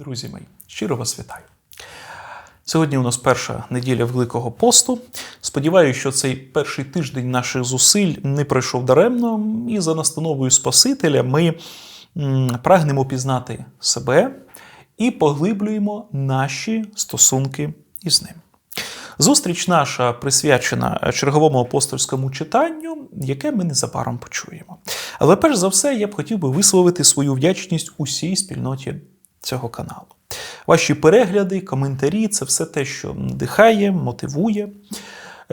Друзі мої, щиро вас вітаю. Сьогодні у нас перша неділя Великого посту. Сподіваюся, що цей перший тиждень наших зусиль не пройшов даремно, і за настановою Спасителя ми прагнемо пізнати себе і поглиблюємо наші стосунки із ним. Зустріч наша присвячена черговому апостольському читанню, яке ми незабаром почуємо. Але перш за все, я б хотів би висловити свою вдячність усій спільноті цього каналу. Ваші перегляди, коментарі це все те, що надихає, мотивує.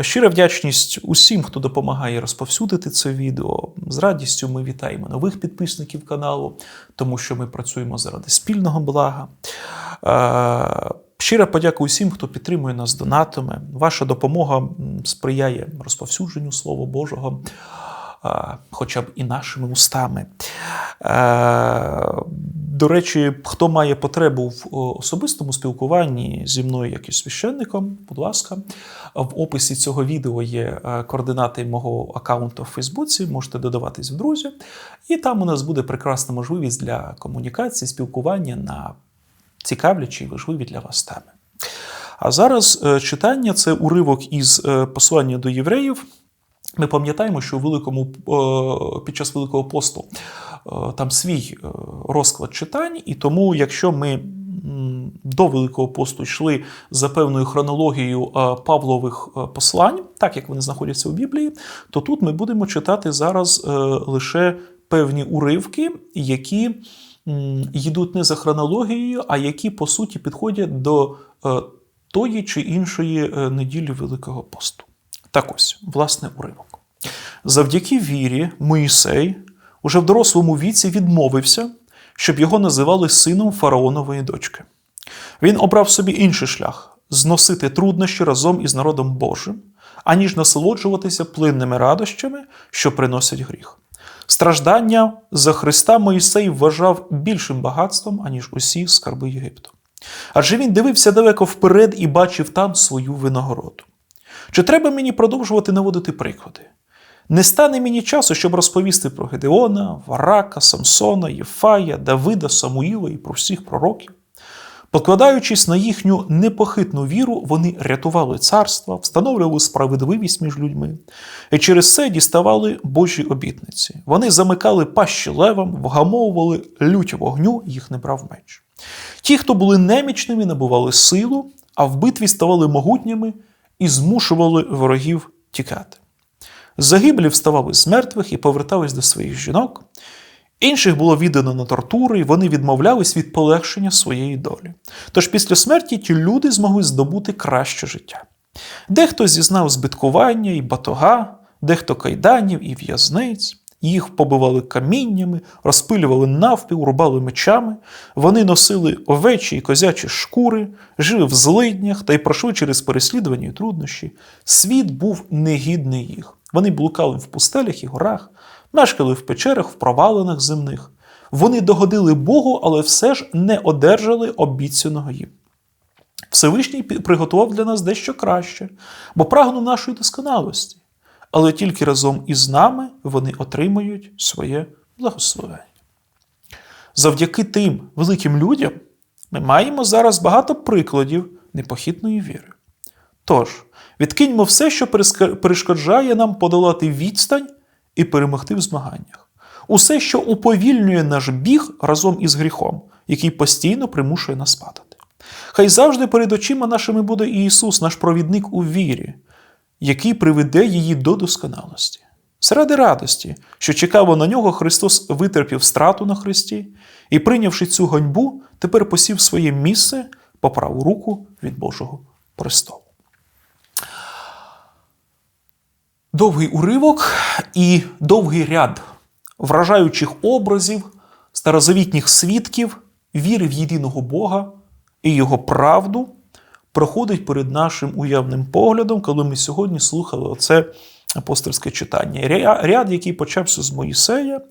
Щира вдячність усім, хто допомагає розповсюдити це відео. З радістю ми вітаємо нових підписників каналу, тому що ми працюємо заради спільного блага. Е, Щира подяка усім, хто підтримує нас донатами. Ваша допомога сприяє розповсюдженню Слова Божого, хоча б і нашими устами. Е, До речі, хто має потребу в особистому спілкуванні зі мною, як і священником, будь ласка, в описі цього відео є е, координати мого аккаунту в Фейсбуці, можете додаватись в друзі. І там у нас буде прекрасна можливість для комунікації, спілкування на цікавлячі і важливі для вас теми. А зараз е, читання це уривок із е, послання до євреїв. Ми пам'ятаємо, що у великому, е, під час Великого посту е, там свій е, розклад читань, і тому, якщо ми до Великого посту йшли за певною хронологією Павлових послань, так як вони знаходяться у Біблії, то тут ми будемо читати зараз лише певні уривки, які йдуть не за хронологією, а які по суті підходять до тої чи іншої неділі Великого посту. Так ось, власне, уривок. Завдяки вірі Моїсей уже в дорослому віці відмовився, щоб його називали сином фараонової дочки. Він обрав собі інший шлях зносити труднощі разом із народом Божим, аніж насолоджуватися плинними радощами, що приносять гріх. Страждання за Христа Моїсей вважав більшим багатством, аніж усі скарби Єгипту. Адже він дивився далеко вперед і бачив там свою винагороду. Чи треба мені продовжувати наводити приклади? Не стане мені часу, щоб розповісти про Гедеона, Варака, Самсона, Єфая, Давида, Самуїла і про всіх пророків. Покладаючись на їхню непохитну віру, вони рятували царства, встановлювали справедливість між людьми і через це діставали Божі обітниці. Вони замикали пащі левам, вгамовували лють вогню, їх не брав меч. Ті, хто були немічними, набували силу, а в битві ставали могутніми і змушували ворогів тікати. Загиблі вставали з мертвих і повертались до своїх жінок. Інших було віддано на тортури, і вони відмовлялись від полегшення своєї долі. Тож після смерті ті люди змогли здобути краще життя. Дехто зізнав збиткування і батога, дехто кайданів і в'язниць. Їх побивали каміннями, розпилювали навпіл, рубали мечами. Вони носили овечі і козячі шкури, жили в злиднях та й пройшли через переслідування і труднощі. Світ був негідний їх. Вони блукали в пустелях і горах, мешкали в печерах, в провалинах земних. Вони догодили Богу, але все ж не одержали обіцяного їм. Всевишній приготував для нас дещо краще, бо прагнув нашої досконалості, але тільки разом із нами вони отримають своє благословення. Завдяки тим великим людям ми маємо зараз багато прикладів непохитної віри. Тож, відкиньмо все, що перешкоджає нам подолати відстань і перемогти в змаганнях. Усе, що уповільнює наш біг разом із гріхом, який постійно примушує нас падати. Хай завжди перед очима нашими буде і Ісус, наш провідник у вірі, який приведе її до досконалості. Заради радості, що чекало на нього, Христос витерпів страту на Христі і, прийнявши цю ганьбу, тепер посів своє місце по праву руку від Божого престолу. Довгий уривок і довгий ряд вражаючих образів, старозавітніх свідків, віри в єдиного Бога і Його правду проходить перед нашим уявним поглядом, коли ми сьогодні слухали оце апостольське читання. Ряд, який почався з Моїсея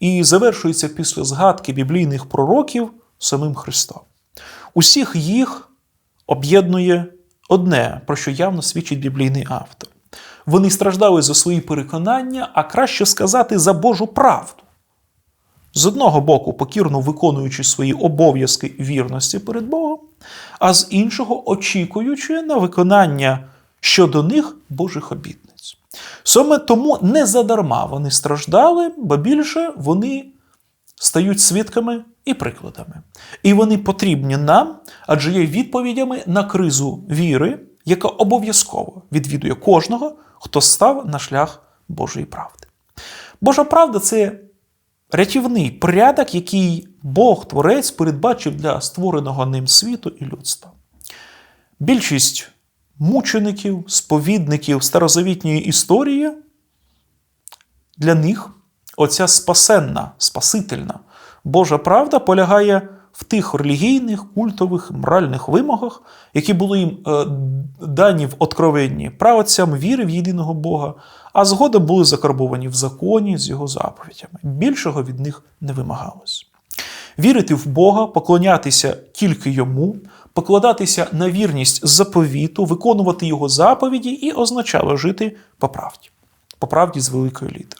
і завершується після згадки біблійних пророків самим Христом. Усіх їх об'єднує одне, про що явно свідчить біблійний автор. Вони страждали за свої переконання, а краще сказати за Божу правду. з одного боку покірно виконуючи свої обов'язки вірності перед Богом, а з іншого очікуючи на виконання щодо них Божих обітниць. Саме тому не задарма вони страждали, бо більше вони стають свідками і прикладами. І вони потрібні нам, адже є відповідями на кризу віри, яка обов'язково відвідує кожного, хто став на шлях Божої правди. Божа правда це рятівний порядок, який Бог Творець передбачив для створеного ним світу і людства. Більшість мучеників, сповідників старозавітньої історії для них оця спасенна, спасительна Божа правда полягає в тих релігійних, культових, моральних вимогах, які були їм е, дані в откровенні правоцям віри в єдиного Бога, а згодом були закарбовані в законі з його заповідями. Більшого від них не вимагалось. Вірити в Бога, поклонятися тільки йому, покладатися на вірність заповіту, виконувати його заповіді і означало жити по правді, по правді з великої літери.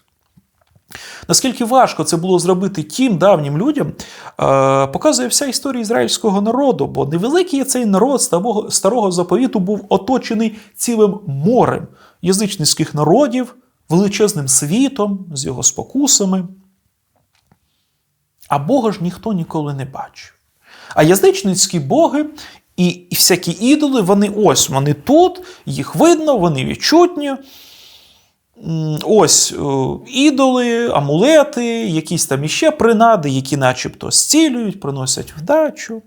Наскільки важко це було зробити тим давнім людям, е, показує вся історія ізраїльського народу, бо невеликий цей народ старого, старого заповіту був оточений цілим морем язичницьких народів, величезним світом з його спокусами. А Бога ж ніхто ніколи не бачив. А язичницькі боги і всякі ідоли, вони ось вони тут, їх видно, вони відчутні. Ось ідоли, амулети, якісь там іще принади, які начебто зцілюють, приносять вдачу.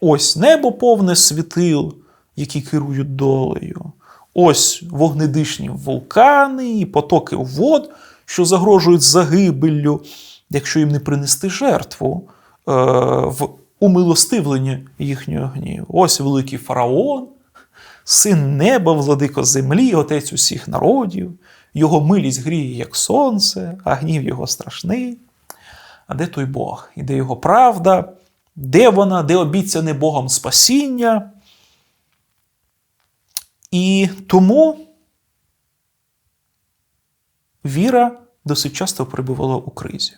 Ось небо повне світил, які керують долею. Ось вогнедишні вулкани і потоки вод, що загрожують загибеллю, якщо їм не принести жертву е, в умилостивленні їхнього гніву. Ось великий фараон, син неба, владико землі, отець усіх народів, його милість гріє, як сонце, а гнів його страшний. А де той Бог? І де його правда? Де вона, де обіцяне Богом спасіння? І тому віра досить часто перебувала у кризі.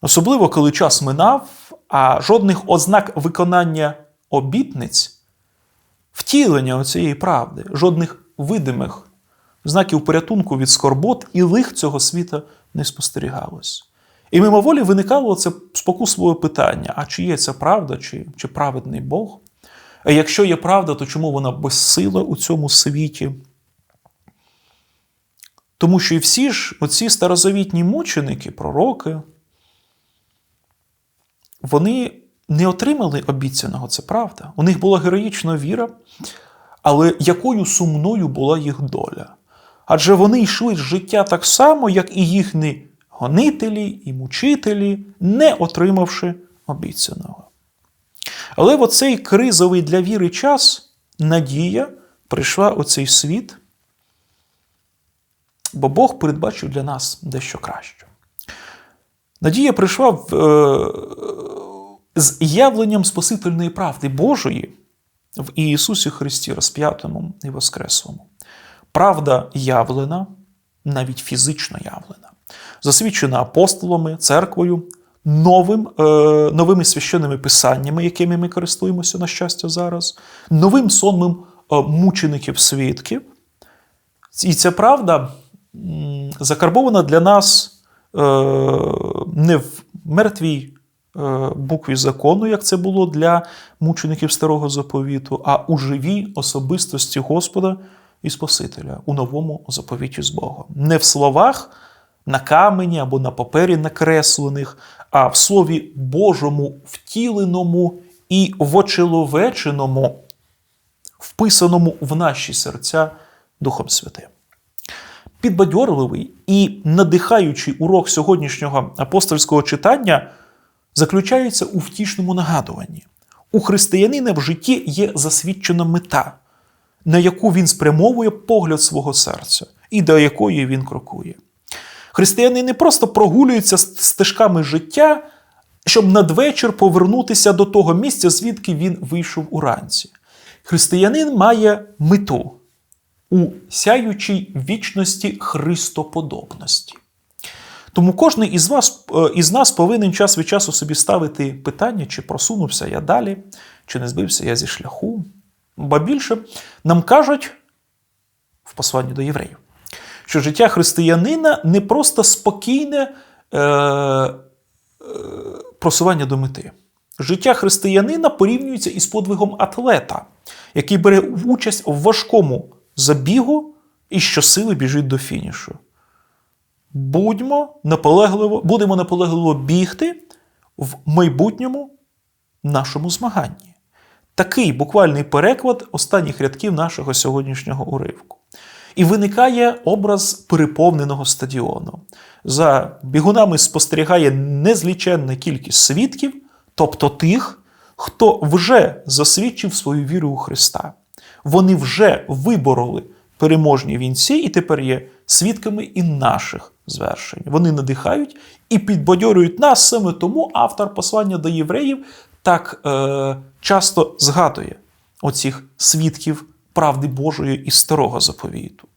Особливо, коли час минав, а жодних ознак виконання обітниць, втілення цієї правди, жодних видимих знаків порятунку від скорбот і лих цього світа не спостерігалось. І мимоволі виникало це спокусливе питання: а чи є це правда, чи, чи праведний Бог? А якщо є правда, то чому вона безсила у цьому світі? Тому що і всі ж оці старозавітні мученики, пророки, вони не отримали обіцяного, це правда. У них була героїчна віра, але якою сумною була їх доля? Адже вони йшли з життя так само, як і їхні гонителі і мучителі, не отримавши обіцяного. Але в оцей кризовий для віри час надія прийшла у цей світ, бо Бог передбачив для нас дещо краще. Надія прийшла в, е, з явленням Спасительної правди Божої в Ісусі Христі, розп'ятому і Воскреслому. Правда явлена, навіть фізично явлена, засвідчена апостолами, церквою, новим, е, новими священними писаннями, якими ми користуємося, на щастя, зараз, новим сонмом е, мучеників свідків. І ця правда закарбована для нас е, не в мертвій букві закону, як це було для мучеників старого заповіту, а у живій особистості Господа і Спасителя у новому заповіті з Богом. Не в словах на камені або на папері накреслених, а в Слові Божому втіленому і вочеловеченому, вписаному в наші серця Духом Святим. Підбадьорливий і надихаючий урок сьогоднішнього апостольського читання заключається у втішному нагадуванні. У християнина в житті є засвідчена мета, на яку він спрямовує погляд свого серця і до якої він крокує. Християни не просто прогулюються стежками життя, щоб надвечір повернутися до того місця, звідки він вийшов уранці. Християнин має мету у сяючій вічності Христоподобності. Тому кожен із вас е, із нас повинен час від часу собі ставити питання, чи просунувся я далі, чи не збився я зі шляху. Ба більше нам кажуть в посланні до євреїв, що життя християнина не просто спокійне е, е, просування до мети. Життя християнина порівнюється із подвигом атлета, який бере участь в важкому забігу і щосили біжить до фінішу. Будьмо наполегливо, будемо наполегливо бігти в майбутньому нашому змаганні. Такий буквальний переклад останніх рядків нашого сьогоднішнього уривку. І виникає образ переповненого стадіону. За бігунами спостерігає незліченна кількість свідків, тобто тих, хто вже засвідчив свою віру у Христа. Вони вже вибороли переможні вінці і тепер є свідками і наших звершень. Вони надихають і підбадьорюють нас саме тому автор послання до євреїв так е, часто згадує оцих свідків правди Божої і старого заповіту.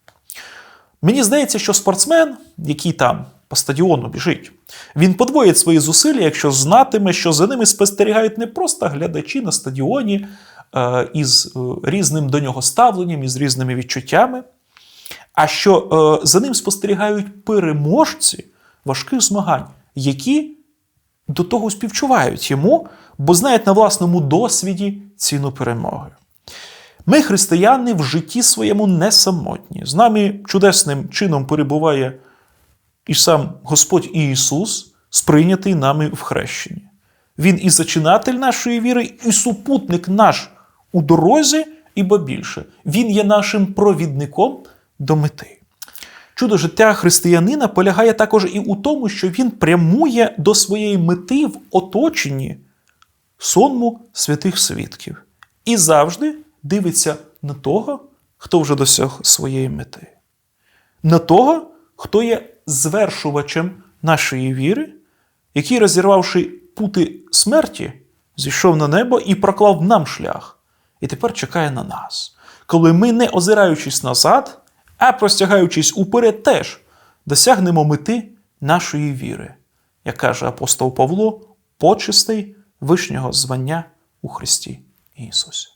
Мені здається, що спортсмен, який там по стадіону біжить, він подвоїть свої зусилля, якщо знатиме, що за ними спостерігають не просто глядачі на стадіоні е, із е, різним до нього ставленням, із різними відчуттями, а що е, за ним спостерігають переможці важких змагань, які до того співчувають йому, бо знають на власному досвіді ціну перемоги. Ми, християни, в житті своєму не самотні. З нами чудесним чином перебуває і сам Господь Ісус, сприйнятий нами в хрещенні. Він і зачинатель нашої віри, і супутник наш у дорозі, ібо більше. Він є нашим провідником до мети. Чудо життя християнина полягає також і у тому, що він прямує до своєї мети в оточенні сонму святих свідків і завжди дивиться на того, хто вже досяг своєї мети, на того, хто є звершувачем нашої віри, який, розірвавши пути смерті, зійшов на небо і проклав нам шлях, і тепер чекає на нас, коли ми, не озираючись назад, а простягаючись уперед, теж досягнемо мети нашої віри, як каже апостол Павло, почистий вишнього звання у Христі Ісусі.